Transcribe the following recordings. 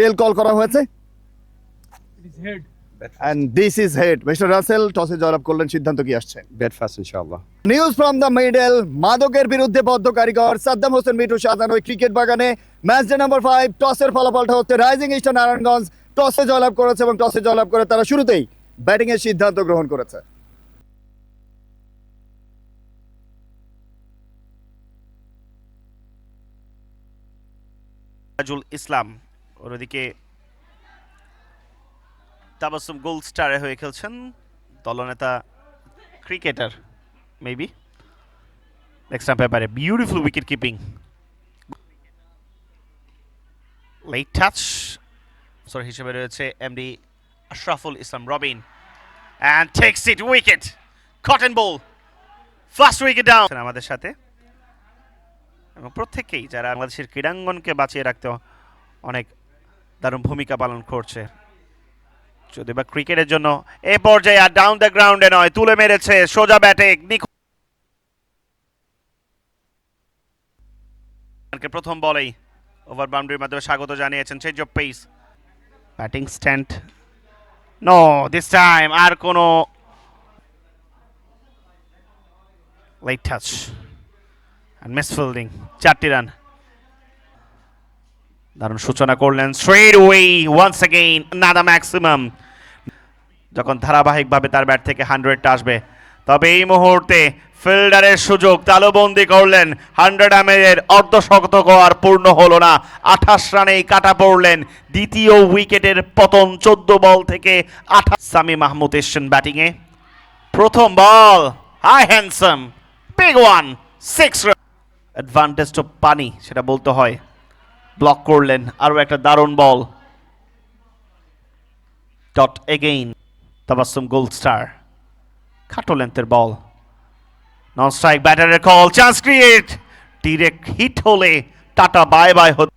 টেল call করা হয়েছে? Is head mister Rasel টসে জয়লাভ করলেন সিদ্ধান্ত কি আসছে? Bet fast, inshallah. News from the middle মাদকের বিরুদ্ধে বদ্ধ কারিগর সাদ্দাম হোসেন মিঠু সাজানো ওই ক্রিকেট বাগানে। ম্যাচ ডে নাম্বার ফাইভ টসের ফলাফলটা হচ্ছে রাইজিং স্টার নারায়ণগঞ্জ টসে জয়লাভ করেছে এবং টসে জয়লাভ করে তারা শুরুতেই ব্যাটিং এর সিদ্ধান্ত গ্রহণ করেছে। রাজুল ইসলাম ওর ওদিকে তাবাসুম গোল্ড স্টারে হয়ে খেলছেন দলনেতা ক্রিকেটার, মেবি। নেক্সট পেপারে beautiful wicket keeping late touch সর হিসেবে রয়েছে M D Ashraful Islam Robin and takes it wicket cotton ball first wicket down আমাদের সাথে। এবং প্রত্যেকেই যারা বাংলাদেশের ক্রীড়াঙ্গনকে বাঁচিয়ে রাখতে অনেক দারুণ ভূমিকা পালন করছে। যদি বা ক্রিকেটের জন্য এ পর্যায়ে আর ডাউন দ্য গ্রাউন্ডে নয়, তুলে মেরেছে সোজা ব্যাটে প্রথম বলেই ওভার বাউন্ডারির মাধ্যমে স্বাগত জানিয়েছেন change of pace batting stand no this time আর কোনো light touch and miss fielding, চারটি রান দারুণ সূচনা করলেন স্ট্রেট ওয়ে ওয়ান্স অ্যাগেইন নাদা ম্যাক্সিমাম যখন ধারাবাহিকভাবে তার ব্যাট থেকে হান্ড্রেডটা আসবে, তবে এই মুহূর্তে ফিল্ডারের সুযোগ তালুবন্দি করলেন। হান্ড্রেড আমের অর্ধশতক আর পূর্ণ হলো না। আঠাশ রানেই কাটা পড়লেন দ্বিতীয় উইকেটের পতন চোদ্দ বল থেকে আঠাশ। সামি মাহমুদ এসছেন ব্যাটিংয়ে প্রথম ball high handsome big one six advantage তো পানি সেটা বলতে হয়। ব্লক করলেন। আরও একটা দারুণ ball. Dot again Tabassum gold star খাটো লেন্থের বল নন স্ট্রাইক ব্যাটারের call chance create direct hit হলে টাটা বাই বাই হতো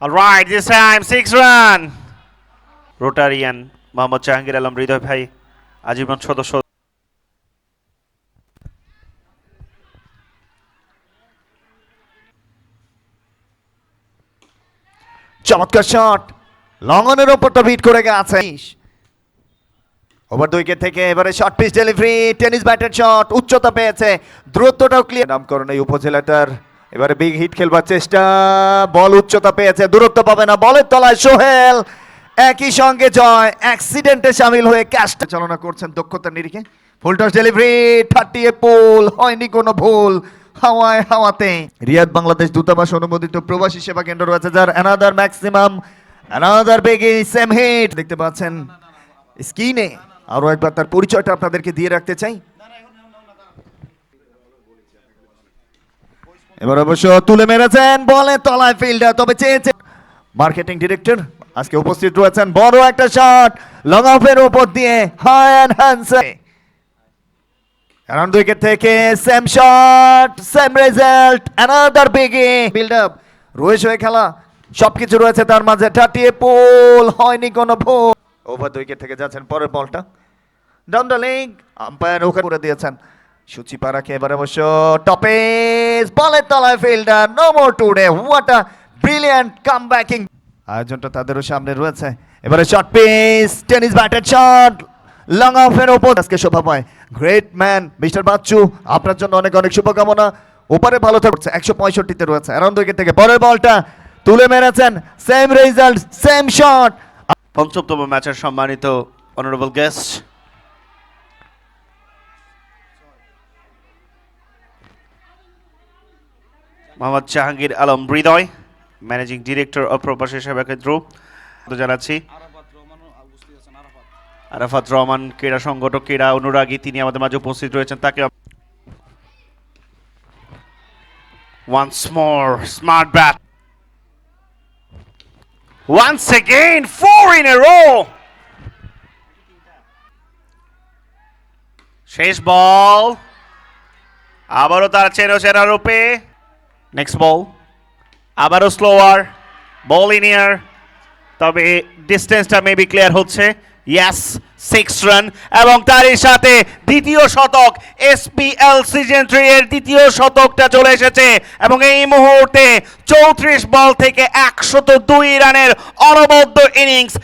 right this time six run Rotarian Mohammad Jahangir Alam Hridoy ভাই, আজীবন সদস্য চমৎকার শট লঙ্গনের ওপর তো বিট করে গেছে। ওভার দুই উইকেট থেকে এবারে শর্ট পিচ ডেলিভারি টেনিস ব্যাটের শট উচ্চতা পেয়েছে। দূরত্বটাও ক্লিয়ার নামকরণ এই উপজেলাটার এবারে বিগ হিট খেলবার চেষ্টা। বল উচ্চতা পেয়েছে, দূরত্ব পাবে না, বলের তলায় সোহেল। একই সঙ্গে জয় অ্যাক্সিডেন্টে সামিল হয়ে ক্যাশটা চালনা করছেন দক্ষতার নিরিখে। ফুল টস ডেলিভারি থার্টি এ পুল হয়নি কোনো ভুল। হাওয়ায় হাওয়াতে। রিয়াদ বাংলাদেশ দূতাবাস অনুমোদিত প্রবাসী সেবা কেন্দ্র রয়েছে, যার অ্যানাদার ম্যাক্সিমাম অ্যানাদার বেগে সেম হিট দেখতে পাচ্ছেন স্ক্রিনে আরও একবার তার পরিচয়টা আপনাদেরকে দিয়ে রাখতে চাই। এবার অবশ্য তুলে মেরেছেন বলে তলায় ফিল্ডার তবে চেয়েছে মার্কেটিং ডিরেক্টর আজকে উপস্থিত রয়েছেন বড় একটা শট লং অফের উপর দিয়ে হায়ান হ্যান্সে অ্যারাউন্ড উইকেট থেকে same shot same result another বিগে build up রয়েস হয়ে খেলা সবকিছু রয়েছে তার মাঝে। টাটিয়ে পোল হয়নি কোনো ভুল। ওভার দুই উইকেট থেকে যাচ্ছেন পরের বলটা। ডাউন দ্য লেগ আম্পায়ার ওখানে করে দিয়েছেন। সুচি পারাকে এবার অবশ্য টপেস বলের তলায় fielder no more today what a brilliant come backing আয়োজনটা তাদেরও সামনে রয়েছে। এবারে শর্ট পিস টেনিস ব্যাটের শট লং অফের ওপর আজকে শোভা পায়। গ্রেট ম্যান মিস্টার বাচ্চু আপনার জন্য অনেক অনেক শুভকামনা। ওপারে ভালো থাকছে একশো পঁয়ষট্টিতে রয়েছে। অ্যারাউন্ড উইকেট থেকে পরের বলটা তুলে মেরেছেন সেম রেজাল্ট সেম শট পঞ্চমতম ম্যাচের সম্মানিত honourable guest Mohammad Jahangir Alam Hridoy managing director of Probashi Sheba Kendra জানাচ্ছি আরাফাত রহমান ক্রীড়া সংগঠক, ক্রীড়া অনুরাগী, তিনি আমাদের মাঝে উপস্থিত রয়েছেন। তাকে once more smart bat four in a row. শেষ বল। আবারও তার চেনো চেনা রূপে। নেক্সট বল আবারও স্লোয়ার বল ইন ইয়ার তবে ডিস্টেন্সটা মেবি ক্লিয়ার হচ্ছে। ইয়াস সিক্স রান এবং তারই সাথে দ্বিতীয় শতক এসপিএল সিজন থ্রি এর দ্বিতীয় শতকটা চলে এসেছে। এবং এই মুহূর্তে চৌত্রিশ বল থেকে একশত দুই রানের অনবদ্য ইনিংস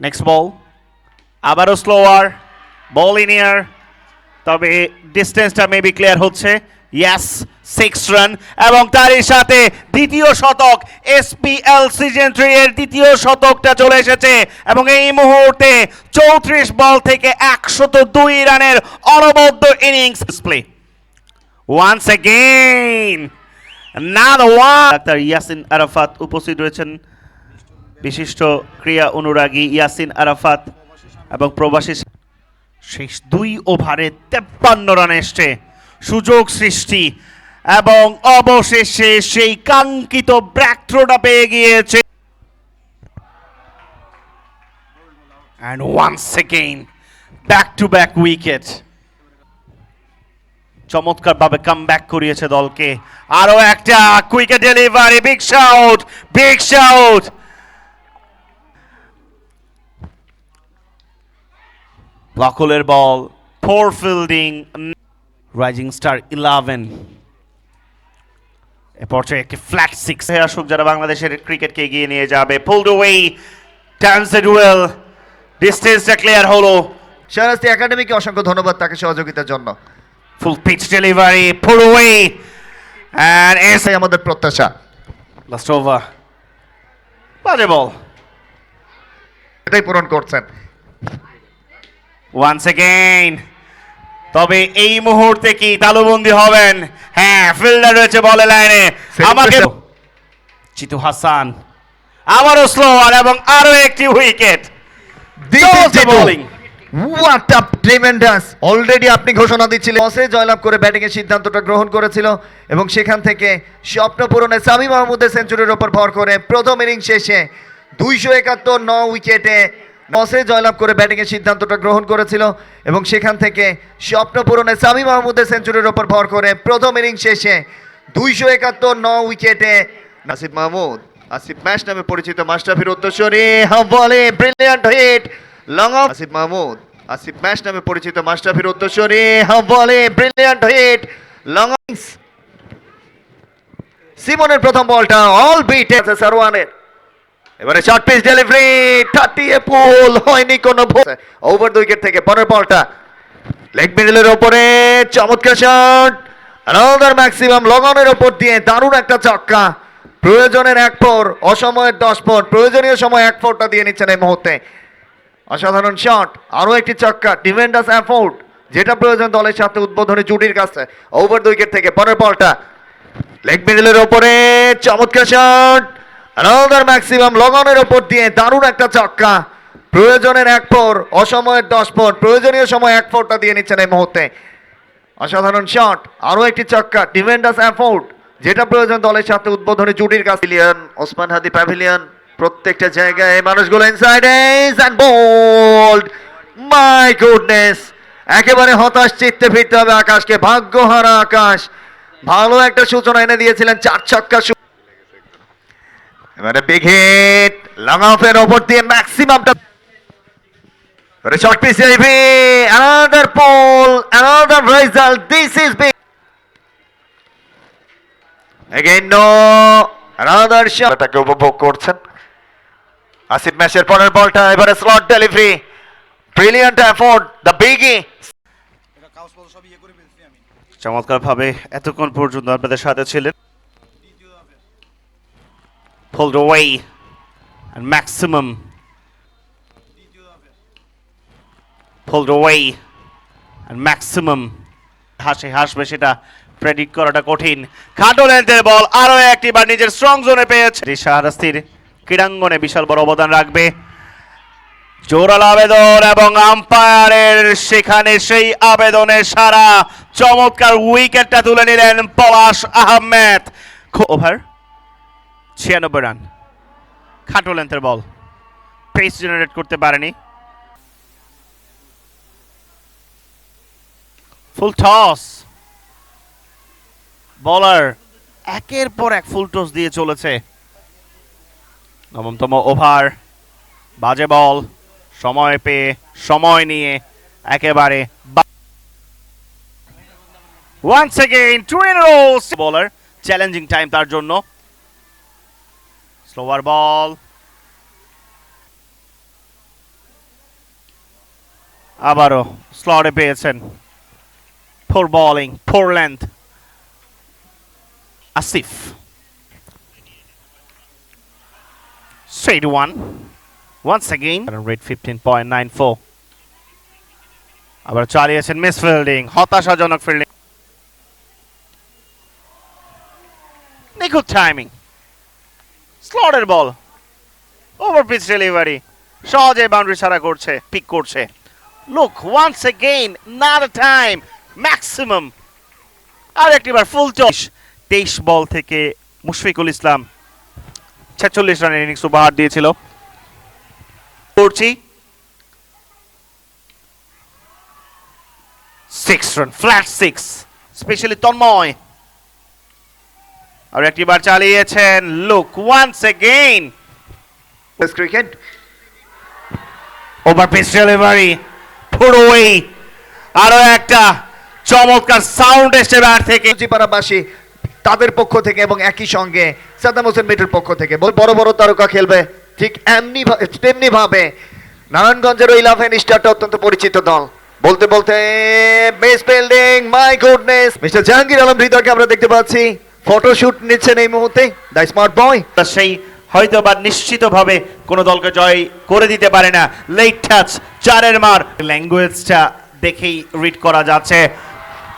নেক্সট বল আবারও স্লোয়ার বল ইন ইয়ার তবে ডিস্টেন্সটা মেবি ক্লিয়ার হচ্ছে। ইয়াস সিক্স রান এবং তারই সাথে দ্বিতীয় শতক এসপিএল সিজন থ্রি এর দ্বিতীয় শতকটা চলে এসেছে। এবং এই মুহূর্তে চৌত্রিশ বল থেকে একশত দুই রানের অনবদ্য ইনিংস প্লে ওয়ান্স অ্যাগেইন না ওয়ান ডাক্তার ইয়াসিন আরাফাত উপস্থিত রয়েছেন। বিশিষ্ট ক্রীড়া অনুরাগী ইয়াসিন আরাফাত এবং প্রবাসী শেষ দুই ওভারে তেপ্পান্ন রান এসছে। সুযোগ সৃষ্টি এবং অবশেষে সেই কাঙ্ক্ষিত ব্র্যাকথ্রোটা পেয়ে গিয়েছে। And once second back to back wicket চমৎকারভাবে কাম ব্যাক করিয়েছে দলকে। আরও একটা কুইকে delivery big shout big shout ব্লকলের ball four fielding rising star eleven এ পর্যায়ে একটি ফ্ল্যাট সিক্স আসুক যারা বাংলাদেশের ক্রিকেটকে এগিয়ে নিয়ে যাবে pulled way turns it well ডিস্টেন্সটা ক্লিয়ার হলো। শাহরাস্তি একাডেমিকে অসংখ্য ধন্যবাদ তাকে সহযোগিতার জন্য। Full pitch delivery pull way and S আমাদের প্রত্যাশা। লাস্ট ওভার বাজে বল এটাই পূরণ করছেন। ওয়ান্স এগেইন তবে এই মুহূর্তে কি তালুবন্দি হবেন? হ্যাঁ ফিল্ডার রয়েছে বলে লাইনে। আমাকে চিতু হাসান। আবারও স্লোয়ার এবং আরও একটি wicket bowling what up tremendous already আপনি ঘোষণা দিচ্ছিলেন। টসে জয়লাভ করে ব্যাটিং এর সিদ্ধান্তটা গ্রহণ করেছিল এবং সেখান থেকে স্বপ্ন পূরণে সামি মাহমুদের সেঞ্চুরির ওপর ভর করে প্রথম ইনিংস শেষে দুইশো একাত্তর ন উইকেটে টসে জয়লাভ করে ব্যাটিংয়ের সিদ্ধান্তটা গ্রহণ করেছিল এবং সেখান থেকে স্বপ্ন পূরণে সামি মাহমুদের সেঞ্চুরির ওপর ভর করে প্রথম ইনিংস শেষে দুইশো একাত্তর ন উইকেটে নাসিব মাহমুদ আসিফ ম্যাচ নামে পরিচিত মাস্টাফির উত্তরস্বরী বলে brilliant hit long off Asif Mahmud Asif match নামে পরিচিত মাস্টাফির উত্তরস্বরী বলে ব্রিলিয়ান্ট হিট লং সিমনের প্রথম বলটা অল বিট আছে সারওয়ানের। এবারে শর্ট পিচ ডেলিভারি থার্টিয়ে পুল হয়নি কোনো ওভার দুই উইকেট থেকে পরের বলটা। লেগ মিডলের ওপরে, চমৎকার শট আনাদার ম্যাক্সিমাম লগনের ওপর দিয়ে দারুণ একটা চক্কা প্রয়োজনের এক ফোর অসময়ের দশ ফোর প্রয়োজনীয় সময় এক ফোরটা দিয়ে নিচ্ছেন এই মুহূর্তে। অসাধারণ শট আরও একটি চক্কা ডিফেন্ডার্স অ্যাফোর্ড যেটা প্রয়োজন দলের সাথে উদ্বোধনী জুটির কাছে। ওভার দুই উইকেট থেকে পরের বলটা। লেগ মিডলের ওপরে, চমৎকার শট আনাদার ম্যাক্সিমাম লগনের ওপর দিয়ে দারুণ একটা চক্কা। প্রয়োজনের এক ফোর, অসময়ের দশ ফোর, প্রয়োজনীয় সময় এক ফোরটা দিয়ে নিচ্ছেন এই মুহূর্তে। অসাধারণ শট আরও একটি চক্কা ডিফেন্ডার্স অ্যাফোর্ড যেটা প্রয়োজন দলের সাথে উদ্বোধনী জুটির কাছে। প্যাভিলিয়ন ওসমান হাদি প্যাভিলিয়ন প্রত্যেকটা জায়গায় মানুষগুলো inside and bowled my goodness একেবারে হতাশ চিত্তে ফিরতে হবে আকাশকে, ভাগ্যহারা আকাশ। ভালো একটা সূচনা এনে দিয়েছিলেন চার ছক্কা এবারে বিগ হিট লং অফের ওপর দিয়ে ম্যাক্সিমামটা এবারে short pitch delivery another pull another result this is big again no another shot এটাকে উপভোগ করছেন। আসিফ ম্যাচের পরের বলটা এবারে slot delivery brilliant effort the biggie চমৎকারভাবে এতক্ষণ পর্যন্ত আপনাদের সাথে ছিলেন। Pulled away and maximum. Pulled away and maximum. হাসে হাসবে সেটা প্রেডিক্ট করাটা কঠিন। খাটো লেন্থের বল আরও একটি বার নিজের স্ট্রং জোনে পেয়েছে। শাহরাস্তির ক্রীড়াঙ্গনে বিশাল বড় অবদান রাখবে। জোরাল আবেদন এবং আম্পায়ারের সেখানে সেই আবেদনের সারা চমৎকার উইকেটটা তুলে নিলেন পলাশ আহমেদ। ওভার ছিয়ানব্বই রান। খাটো লেন্থের বল পেস জেনারেট করতে পারেনি। ফুল টস বলার একের পর এক ফুল টস দিয়ে চলেছে। নবমতম ওভার বাজে বল সময় পেয়ে, সময় নিয়ে একেবারে once again two in bowler challenging time তার জন্য। স্লোয়ার বল আবারও স্লটে পেয়েছেন। Four bowling four length Asif straight one. Once again. Rate 15.94 আবার চালিয়েছেন মিস ফিল্ডিং হতাশাজনক ফিল্ডিং নিখুঁত টাইমিং স্লটের বল ওভার পিচ ডেলিভারি সহজে বাউন্ডারি ছাড়া করছে পিক করছে। Look once again not time maximum আর একটিবার ফুল চশ তেইশ বল থেকে মুশফিকুল ইসলাম ছেচল্লিশ রানের ইনিংস উপহার দিয়েছিল। করছি। Six run flat six specially Tanmoy আর একটিবার চালিয়েছেন। Look once again cricket over pitch delivery পুরোই আরও একটা চমৎকার সাউন্ড এসছে ব্যাট থেকে। জিপাড়াবাসী তাদের পক্ষ থেকে এবং একই সঙ্গে সাদ্দাম হোসেন মিটের পক্ষ থেকে। বড় বড় তারকা খেলবে। ঠিক এমনি তেমনি ভাবে নারায়ণগঞ্জের ওই ইলেভেন স্টারটা অত্যন্ত পরিচিত দল। বলতে বলতে base fielding my goodness mister Jahangir Alam হৃদয়কে আমরা দেখতে পাচ্ছি। ফটোশুট নিচ্ছেন এই মুহূর্তে দ্য স্মার্ট বয়। সেই হয়তো বা নিশ্চিতভাবে কোনো দলকে জয় করে দিতে পারে না। লেট টাচ চারের মার। ল্যাঙ্গুয়েজটা দেখেই রিড করা যাচ্ছে।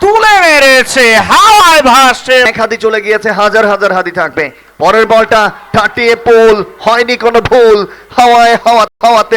তুলে মেরেছে হাওয়ায় ভাসছে। এক হাতি চলে গিয়েছে হাজার হাজার হাতি থাকবে। পরের বলটা ঠাটিয়ে পোল। হয়নি কোনো ভুল। হাওয়ায় হাওয়া হাওয়াতে